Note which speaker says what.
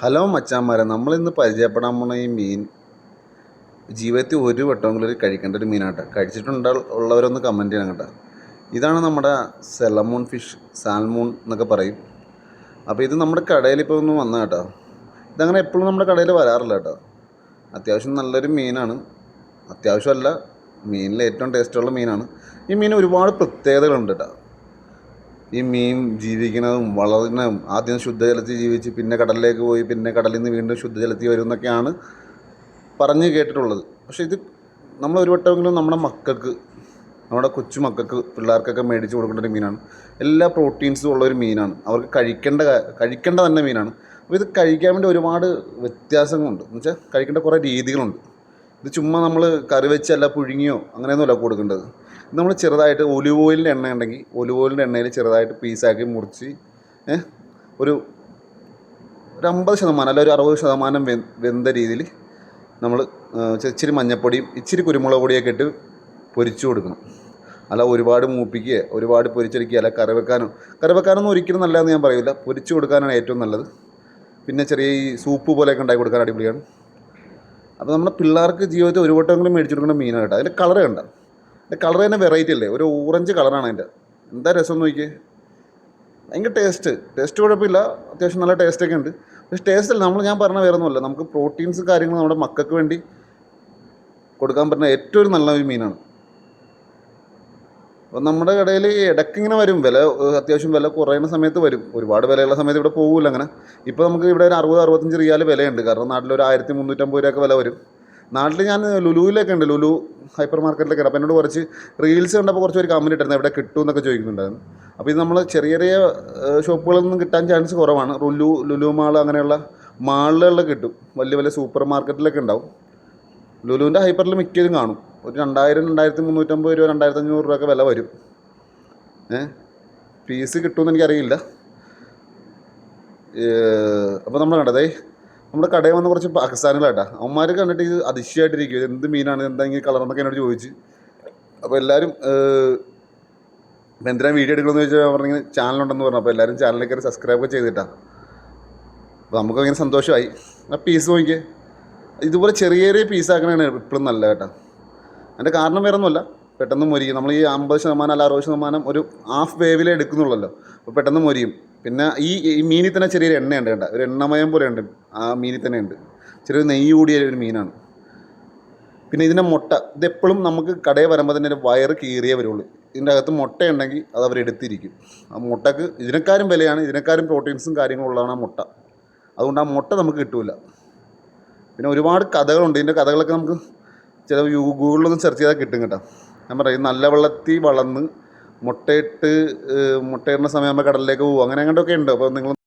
Speaker 1: Hello മച്ചാന്മാരെ നമ്മളിന്ന് പരിചയപ്പെടാൻ പോണ ഈ മീൻ ജീവിതത്തിൽ ഒരു വട്ടമെങ്കിലും ഒരു കഴിക്കേണ്ട ഒരു മീനാട്ടോ. കഴിച്ചിട്ടുണ്ട ഉള്ളവരൊന്ന് കമന്റ് ചെയ്യണം കേട്ടോ. ഇതാണ് നമ്മുടെ സെലമൂൺ ഫിഷ് സാൽമൂൺ എന്നൊക്കെ പറയും. അപ്പോൾ ഇത് നമ്മുടെ കടയിൽ ഇപ്പോൾ ഒന്ന് വന്ന കേട്ടോ. ഇതങ്ങനെ എപ്പോഴും നമ്മുടെ കടയിൽ വരാറില്ല കേട്ടോ. അത്യാവശ്യം നല്ലൊരു മീനാണ്. അത്യാവശ്യമല്ല മീനിൽ ഏറ്റവും ടേസ്റ്റുള്ള മീനാണ്. ഈ മീൻ ഒരുപാട് പ്രത്യേകതകളുണ്ട് കേട്ടോ. ഈ മീൻ ജീവിക്കുന്നതും വളരുന്നതും ആദ്യം ശുദ്ധജലത്തിൽ ജീവിച്ച് പിന്നെ കടലിലേക്ക് പോയി പിന്നെ കടലിൽ നിന്ന് വീണ്ടും ശുദ്ധജലത്തിൽ വരും എന്നൊക്കെയാണ് പറഞ്ഞ് കേട്ടിട്ടുള്ളത്. പക്ഷേ ഇത് നമ്മൾ ഒരു വട്ടമെങ്കിലും നമ്മുടെ മക്കൾക്ക് നമ്മുടെ കൊച്ചു മക്കൾക്ക് പിള്ളേർക്കൊക്കെ മേടിച്ച് കൊടുക്കേണ്ട ഒരു മീനാണ്. എല്ലാ പ്രോട്ടീൻസും ഉള്ള ഒരു മീനാണ്. അവർക്ക് കഴിക്കേണ്ട കഴിക്കേണ്ട തന്നെ മീനാണ്. അപ്പോൾ ഇത് കഴിക്കാൻ വേണ്ടി ഒരുപാട് വ്യത്യാസങ്ങളുണ്ട്. എന്ന് വെച്ചാൽ കഴിക്കേണ്ട കുറേ രീതികളുണ്ട്. ഇത് ചുമ്മാ നമ്മൾ കറി വെച്ചല്ല പുഴുങ്ങിയോ അങ്ങനെയൊന്നുമല്ല കൊടുക്കേണ്ടത്. നമ്മൾ ചെറുതായിട്ട് ഒലിവ് ഓയിലിന്റെ എണ്ണ ഉണ്ടെങ്കിൽ ഒലിവ് ഓയിലിന്റെ എണ്ണയിൽ ചെറുതായിട്ട് പീസാക്കി മുറിച്ച് ഒരു ഒരു അമ്പത് ശതമാനം അല്ല ഒരു അറുപത് ശതമാനം വെന്ത രീതിയിൽ നമ്മൾ ഇച്ചിരി മഞ്ഞപ്പൊടിയും ഇച്ചിരി കുരുമുളക് പൊടിയൊക്കെ ഇട്ട് പൊരിച്ചു കൊടുക്കണം. അല്ല ഒരുപാട് മൂപ്പിക്കുക ഒരുപാട് പൊരിച്ചെടുക്കുക അല്ല കറി വെക്കാനോ കറി വെക്കാനൊന്നും ഒരിക്കലും നല്ലതെന്ന് ഞാൻ പറയില്ല. പൊരിച്ചു കൊടുക്കാനാണ് ഏറ്റവും നല്ലത്. പിന്നെ ചെറിയ ഈ സൂപ്പ് പോലെയൊക്കെ ഉണ്ടാക്കി കൊടുക്കാൻ അടിപൊളിയാണ്. അപ്പോൾ നമ്മുടെ പിള്ളേർക്ക് ജീവിതത്തിൽ ഒരു വട്ടമെങ്കിലും മേടിച്ചു കൊടുക്കുന്ന മീനാണ് കേട്ടോ. അതിന്റെ കളർ കണ്ട? അതിന്റെ കളർ തന്നെ വെറൈറ്റി അല്ലേ? ഒരു ഓറഞ്ച് കളറാണ് അതിന്റെ എന്താ രസം നോക്കിയേ? ഭയങ്കര ടേസ്റ്റ് ടേസ്റ്റ് കുഴപ്പമില്ല. അത്യാവശ്യം നല്ല ടേസ്റ്റൊക്കെ ഉണ്ട്. പക്ഷേ ടേസ്റ്റ് അല്ല നമ്മൾ ഞാൻ പറഞ്ഞ വേറെ ഒന്നുമല്ല. നമുക്ക് പ്രോട്ടീൻസ് കാര്യങ്ങളും നമ്മുടെ മക്കൾക്ക് വേണ്ടി കൊടുക്കാൻ പറ്റുന്ന ഏറ്റവും നല്ല ഒരു മീനാണ്. അപ്പം നമ്മുടെ കടയിൽ ഇടയ്ക്ക് ഇങ്ങനെ വരും. വില അത്യാവശ്യം വില കുറയുന്ന സമയത്ത് വരും. ഒരുപാട് വിലയുള്ള സമയത്ത് ഇവിടെ പോകില്ല അങ്ങനെ. ഇപ്പോൾ നമുക്ക് ഇവിടെ ഒരു അറുപത് അറുപത്തഞ്ച് റിയാൽ വിലയുണ്ട്. കാരണം നാട്ടിൽ ഒരു ആയിരത്തി മുന്നൂറ്റമ്പത് രൂപയൊക്കെ വില വരും. നാട്ടിൽ ഞാൻ ലുലുവിലൊക്കെ ഉണ്ട്. ലുലു ഹൈപ്പർ മാർക്കറ്റിലൊക്കെ അപ്പോൾ എന്നോട് കുറച്ച് റീൽസ് കണ്ടപ്പോൾ കുറച്ച് ഒരു കമന്റ് ഇട്ടിരുന്നത് എവിടെ കിട്ടും എന്നൊക്കെ ചോദിക്കുന്നുണ്ടായിരുന്നു. അപ്പോൾ ഇത് നമ്മൾ ചെറിയ ചെറിയ ഷോപ്പുകളിൽ നിന്നും കിട്ടാൻ ചാൻസ് കുറവാണ്. ലുലു ലുലു മാൾ അങ്ങനെയുള്ള മാളുകളിലൊക്കെ കിട്ടും. വലിയ വലിയ സൂപ്പർ മാർക്കറ്റിലൊക്കെ ഉണ്ടാവും. ലുലുവിന്റെ ഹൈപ്പറിൽ മിക്കതും കാണും. ഒരു രണ്ടായിരം രണ്ടായിരത്തി മുന്നൂറ്റമ്പത് രൂപ രണ്ടായിരത്തി അഞ്ഞൂറ് രൂപയൊക്കെ വില വരും. ഏഹ് പീസ് കിട്ടുമെന്ന് എനിക്കറിയില്ല. അപ്പോൾ നമ്മൾ കണ്ടതേ നമ്മുടെ കടയിൽ വന്ന കുറച്ച് പാകിസ്ഥാനികളാട്ടാ. അവന്മാർ കണ്ടിട്ട് ഇത് അതിശയമായിട്ടിരിക്കും ഇത് എന്ത് മീനാണ്? എന്താ ഇങ്ങനെ കളർ എന്നൊക്കെ എന്നോട് ചോദിച്ച്. അപ്പോൾ എല്ലാവരും ഇപ്പം എന്തിനാ വീഡിയോ എടുക്കണമെന്ന് ചോദിച്ചാൽ പറഞ്ഞിങ്ങനെ ചാനലുണ്ടെന്ന് പറഞ്ഞു. അപ്പോൾ എല്ലാവരും ചാനലിൽ കയറി സബ്സ്ക്രൈബ് ചെയ്തിട്ടാ. അപ്പോൾ നമുക്ക് ഇങ്ങനെ സന്തോഷമായി. ആ പീസ് നോക്കിയേ. ഇതുപോലെ ചെറിയ ചെറിയ പീസ് ആക്കണേ ഇപ്പോഴും നല്ല കേട്ടോ അതിന്റെ കാരണം വേറെ ഒന്നുമല്ല പെട്ടെന്ന് മൊരിയും. നമ്മൾ ഈ അമ്പത് ശതമാനം അല്ല അറുപത് ശതമാനം ഒരു ഹാഫ് വേവിലേ എടുക്കുന്നുള്ളല്ലോ. അപ്പോൾ പെട്ടെന്ന് മൊരിയും. പിന്നെ ഈ ഈ മീനിൽ തന്നെ ചെറിയൊരു എണ്ണയുണ്ട് കേട്ടോ ഒരു എണ്ണമയം പോലെ ഉണ്ട്. ആ മീനിൽ തന്നെ ഉണ്ട്. ചെറിയൊരു നെയ്യ് കൂടിയ ഒരു മീനാണ്. പിന്നെ ഇതിന്റെ മുട്ട ഇതെപ്പോഴും നമുക്ക് കടയിൽ വരുമ്പോൾ തന്നെ ഒരു വയറ് കീറിയേ വരുള്ളൂ. ഇതിന്റെ അകത്ത് മുട്ടയുണ്ടെങ്കിൽ അത് അവർ എടുത്തിരിക്കും. ആ മുട്ടക്ക് ഇതിനെക്കാരും വിലയാണ് ഇതിനെക്കാരും പ്രോട്ടീൻസും കാര്യങ്ങളും ഉള്ളതാണ് ആ മുട്ട. അതുകൊണ്ട് ആ മുട്ട നമുക്ക് കിട്ടില്ല പിന്നെ ഒരുപാട് കഥകളുണ്ട്. ഇതിന്റെ കഥകളൊക്കെ നമുക്ക് ചില ഗൂഗിളിലൊന്നും സെർച്ച് ചെയ്താൽ കിട്ടും കേട്ടോ. ഞാൻ പറയും നല്ല വെള്ളത്തിൽ വളർന്ന് മുട്ടയിട്ട് മുട്ടയിടുന്ന സമയം നമ്മൾ കടലിലേക്ക് പോകും അങ്ങനെ അങ്ങോട്ടൊക്കെ ഉണ്ട്. അപ്പോൾ നിങ്ങൾ